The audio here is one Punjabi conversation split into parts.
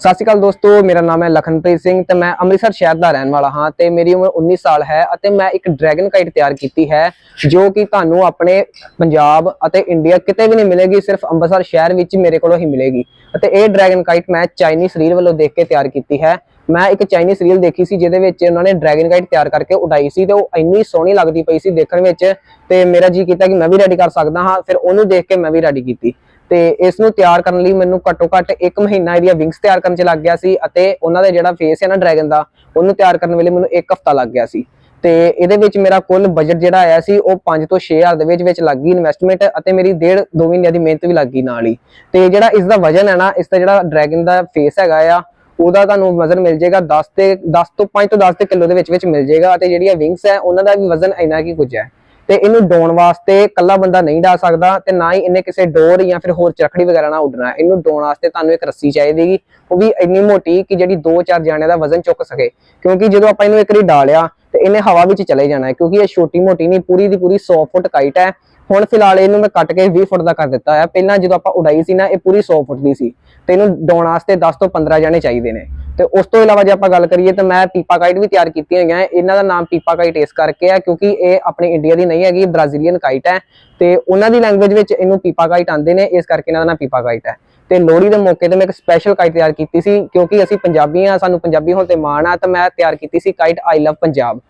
ਸਤਿ ਸ਼੍ਰੀ ਅਕਾਲ ਦੋਸਤੋ, ਮੇਰਾ ਨਾਮ ਹੈ ਲਖਨਪ੍ਰੀਤ ਸਿੰਘ ਤੇ ਮੈਂ ਅੰਮ੍ਰਿਤਸਰ ਸ਼ਹਿਰ ਦਾ ਰਹਿਣ ਵਾਲਾ ਹਾਂ ਤੇ ਮੇਰੀ ਉਮਰ 19 ਸਾਲ ਹੈ ਅਤੇ ਮੈਂ ਇੱਕ ਡਰੈਗਨ ਕਾਈਟ ਤਿਆਰ ਕੀਤੀ ਹੈ ਜੋ ਕਿ ਤੁਹਾਨੂੰ ਆਪਣੇ ਪੰਜਾਬ ਅਤੇ ਇੰਡੀਆ ਕਿਤੇ ਵੀ ਨਹੀਂ ਮਿਲੇਗੀ, ਸਿਰਫ ਅੰਮ੍ਰਿਤਸਰ ਸ਼ਹਿਰ ਵਿੱਚ ਮੇਰੇ ਕੋਲੋਂ ਹੀ ਮਿਲੇਗੀ। ਅਤੇ ਇਹ ਡਰੈਗਨ ਕਾਈਟ ਮੈਂ ਚਾਈਨੀਜ਼ ਰੀਲ ਵੱਲੋਂ ਦੇਖ ਕੇ ਤਿਆਰ ਕੀਤੀ ਹੈ। ਮੈਂ ਇੱਕ ਚਾਈਨੀਜ਼ ਰੀਲ ਦੇਖੀ ਸੀ ਜਿਹਦੇ ਵਿੱਚ ਉਹਨਾਂ ਨੇ ਡਰੈਗਨ ਕਾਈਟ ਤਿਆਰ ਕਰਕੇ ਉਡਾਈ ਸੀ ਤੇ ਉਹ ਇੰਨੀ ਸੋਹਣੀ ਲੱਗਦੀ ਪਈ ਸੀ ਦੇਖਣ ਵਿੱਚ ਤੇ ਮੇਰਾ ਜੀ ਕੀਤਾ ਕਿ ਮੈਂ ਵੀ ਰੈਡੀ ਕਰ ਸਕਦਾ ਹਾਂ, ਫਿਰ ਉਹਨੂੰ ਦੇਖ ਕੇ ਮੈਂ ਵੀ ਰੈਡੀ ਕੀਤੀ। ਤੇ ਇਸ ਨੂੰ ਤਿਆਰ ਕਰਨ ਲਈ ਮੈਨੂੰ ਘੱਟੋ ਘੱਟ 1 ਮਹੀਨਾ ਇਹਦੀਆਂ ਵਿੰਗਸ ਤਿਆਰ ਕਰਨ ਚ ਲੱਗ ਗਿਆ ਸੀ ਅਤੇ ਉਹਨਾਂ ਦਾ ਜਿਹੜਾ ਫੇਸ ਹੈ ਨਾ ਡਰੈਗਨ ਦਾ, ਉਹਨੂੰ ਤਿਆਰ ਕਰਨ ਵੇਲੇ ਮੈਨੂੰ 1 ਹਫਤਾ ਲੱਗ ਗਿਆ ਸੀ। ਤੇ ਇਹਦੇ ਵਿੱਚ ਮੇਰਾ ਕੁੱਲ ਬਜਟ ਜਿਹੜਾ ਆਇਆ ਸੀ, ਉਹ 5 ਤੋਂ 6000 ਦੇ ਵਿੱਚ ਵਿੱਚ ਲੱਗ ਗਈ ਇਨਵੈਸਟਮੈਂਟ ਅਤੇ ਮੇਰੀ ਡੇਢ 2 ਮਹੀਨਿਆਂ ਦੀ ਮਿਹਨਤ ਵੀ ਲੱਗ ਗਈ ਨਾਲ ਹੀ। ਤੇ ਜਿਹੜਾ ਇਸ ਦਾ ਵਜਨ ਹੈ ਨਾ, ਇਸ ਦਾ ਜਿਹੜਾ ਡਰੈਗਨ ਦਾ ਫੇਸ ਹੈਗਾ ਆ, ਉਹਦਾ ਤੁਹਾਨੂੰ ਵਜ਼ਨ ਮਿਲ ਜਾਏਗਾ 10 ਤੇ 10 ਤੋਂ 5 ਤੋਂ 10 ਤੇ ਕਿਲੋ ਦੇ ਵਿੱਚ ਵਿੱਚ ਮਿਲ ਜਾਏਗਾ ਅਤੇ ਜਿਹੜੀਆਂ ਵਿੰਗਸ ਹੈ, ਉਹਨਾਂ ਦਾ ਵੀ ਵਜ਼ਨ ਇੰਨਾ ਕੀ ਕੁਝ ਹੈ। ਤੇ ਇਹਨੂੰ ਡੋਣ ਵਾਸਤੇ ਇਕੱਲਾ ਬੰਦਾ ਨਹੀਂ ਡਾ ਸਕਦਾ ਤੇ ਨਾ ਹੀ ਇਹਨੇ ਕਿਸੇ ਡੋਰ ਜਾਂ ਫਿਰ ਹੋਰ ਚਰਖੜੀ ਵਗੈਰਾ ਨਾਲ ਉੱਡਣਾ। ਇਹਨੂੰ ਡੋਣ ਵਾਸਤੇ ਤੁਹਾਨੂੰ ਇੱਕ ਰੱਸੀ ਚਾਹੀਦੀਗੀ ਉਹ ਵੀ ਇੰਨੀ ਮੋਟੀ ਕਿ ਜਿਹੜੀ 2-4 ਜਾਣਿਆਂ ਦਾ ਵਜ਼ਨ ਚੁੱਕ ਸਕੇ। ਕਿਉਂਕਿ ਜਦੋਂ ਆਪਾਂ ਇਹਨੂੰ ਇੱਕ ਰੀ ਡਾਲਿਆ ਤੇ ਇਹਨੇ ਹਵਾ ਵਿੱਚ ਚਲੇ ਜਾਣਾ ਕਿਉਂਕਿ ਇਹ ਛੋਟੀ ਮੋਟੀ ਨਹੀਂ, ਪੂਰੀ ਦੀ ਪੂਰੀ 100 ਫੁੱਟ ਕਾਈਟ ਹੈ। ਹੁਣ ਫਿਲਹਾਲ ਇਹਨੂੰ ਮੈਂ ਕੱਟ ਕੇ 20 ਫੁੱਟ ਦਾ ਕਰ ਦਿੱਤਾ ਹੈ। ਪਹਿਲਾਂ ਜਦੋਂ ਆਪਾਂ ਉਡਾਈ ਸੀ ਨਾ, ਇਹ ਪੂਰੀ 100 ਫੁੱਟ ਦੀ ਸੀ। ਤੇ ਇਹਨੂੰ ਡਾਉਣ ਵਾਸਤੇ 10 ਤੋਂ 15 ਜਣੇ ਚਾਹੀਦੇ ਨੇ। ਤੇ ਉਸ ਤੋਂ ਇਲਾਵਾ ਜੇ ਆਪਾਂ ਗੱਲ ਕਰੀਏ ਤਾਂ ਮੈਂ ਪੀਪਾ ਕਾਈਟ ਵੀ ਤਿਆਰ ਕੀਤੀਆਂ ਹੋਈਆਂ, ਇਹਨਾਂ ਦਾ ਨਾਮ ਪੀਪਾ ਕਾਈਟ ਇਸ ਕਰਕੇ ਹੈ ਕਿਉਂਕਿ ਇਹ ਆਪਣੇ ਇੰਡੀਆ ਦੀ ਨਹੀਂ ਹੈਗੀ ਬ੍ਰਾਜ਼ੀਲੀਅਨ ਕਾਈਟ ਹੈ ਤੇ ਉਹਨਾਂ ਦੀ ਲੈਂਗੁਏਜ ਵਿੱਚ ਇਹਨੂੰ ਪੀਪਾ ਕਾਈਟ ਆਂਦੇ ਨੇ, ਇਸ ਕਰਕੇ ਇਹਨਾਂ ਦਾ ਨਾਮ ਪੀਪਾ ਕਾਈਟ ਹੈ। ਤੇ ਲੋਹੜੀ ਦੇ ਮੌਕੇ ਤੇ ਮੈਂ ਇੱਕ ਸਪੈਸ਼ਲ ਕਾਈਟ ਤਿਆਰ ਕੀਤੀ ਸੀ ਕਿਉਂਕਿ ਅਸੀਂ ਪੰਜਾਬੀ ਆ ਸਾਨੂੰ ਪੰਜਾਬੀ ਹੋਣ ਤੇ ਮਾਣ ਆ, ਤਾਂ ਮੈਂ ਤਿਆਰ ਕੀਤੀ ਸੀ ਕਾਈਟ ਆਈ ਲਵ ਪੰਜਾਬ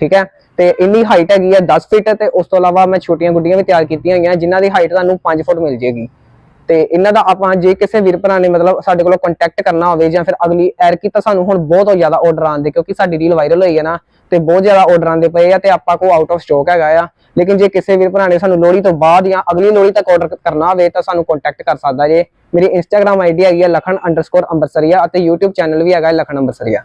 ਠੀਕ ਹੈ? ਤੇ ਇੰਨੀ ਹਾਈਟ ਹੈਗੀ ਆ 10 ਫੀਟ ਤੇ ਉਸ ਤੋਂ ਇਲਾਵਾ ਮੈਂ ਛੋਟੀਆਂ ਗੁੱਡੀਆਂ ਵੀ ਤਿਆਰ ਕੀਤੀਆਂ ਹੋਈਆਂ, ਜਿਨ੍ਹਾਂ ਦੀ ਹਾਈਟ ਤੁਹਾਨੂੰ 5 ਫੁੱਟ ਮਿਲ ਜੇਗੀ ਤੇ ਇਹਨਾਂ ਦਾ ਆਪਾਂ ਜੇ ਕਿਸੇ ਵੀਰ ਭਰਾ ਨੇ ਮਤਲਬ ਸਾਡੇ ਕੋਲੋਂ ਕੰਟੈਕਟ ਕਰਨਾ ਹੋਵੇ ਜਾਂ ਫਿਰ ਅਗਲੀ ਐਰਕੀ ਤਾਂ ਸਾਨੂੰ ਹੁਣ ਬਹੁਤ ਜ਼ਿਆਦਾ ਆਰਡਰ ਆਉਂਦੇ ਕਿਉਂਕਿ ਸਾਡੀ ਰੀਲ ਵਾਇਰਲ ਹੋਈ ਹੈ ਨਾ, ਤੇ ਬਹੁਤ ਜ਼ਿਆਦਾ ਆਰਡਰ ਆਉਂਦੇ ਪਏ ਆ ਤੇ ਆਪਾਂ ਕੋ ਆਊਟ ਆਫ ਸਟਾਕ ਹੈਗਾ ਆ। ਲੇਕਿਨ ਜੇ ਕਿਸੇ ਵੀਰ ਭਰਾ ਨੇ ਸਾਨੂੰ ਲੋਹੜੀ ਤੋਂ ਬਾਅਦ ਜਾਂ ਅਗਲੀ ਲੋਹੜੀ ਤੱਕ ਆਰਡਰ ਕਰਨਾ ਹੋਵੇ ਤਾਂ ਸਾਨੂੰ ਕੰਟੈਕਟ ਕਰ ਸਕਦਾ ਜੇ। ਮੇਰੀ ਇੰਸਟਾਗ੍ਰam ਆਈਡੀ ਹੈਗੀ ਹੈ ਲਖਨ ਅੰਡਰਸਕੋਰ ਅੰਬਰਸਰੀਆ ਅਤੇ YouTube ਚੈਨਲ ਵੀ ਹੈਗਾ ਲਖਣ ਲਖਨ ਅੰਬਰਸਰੀਆ।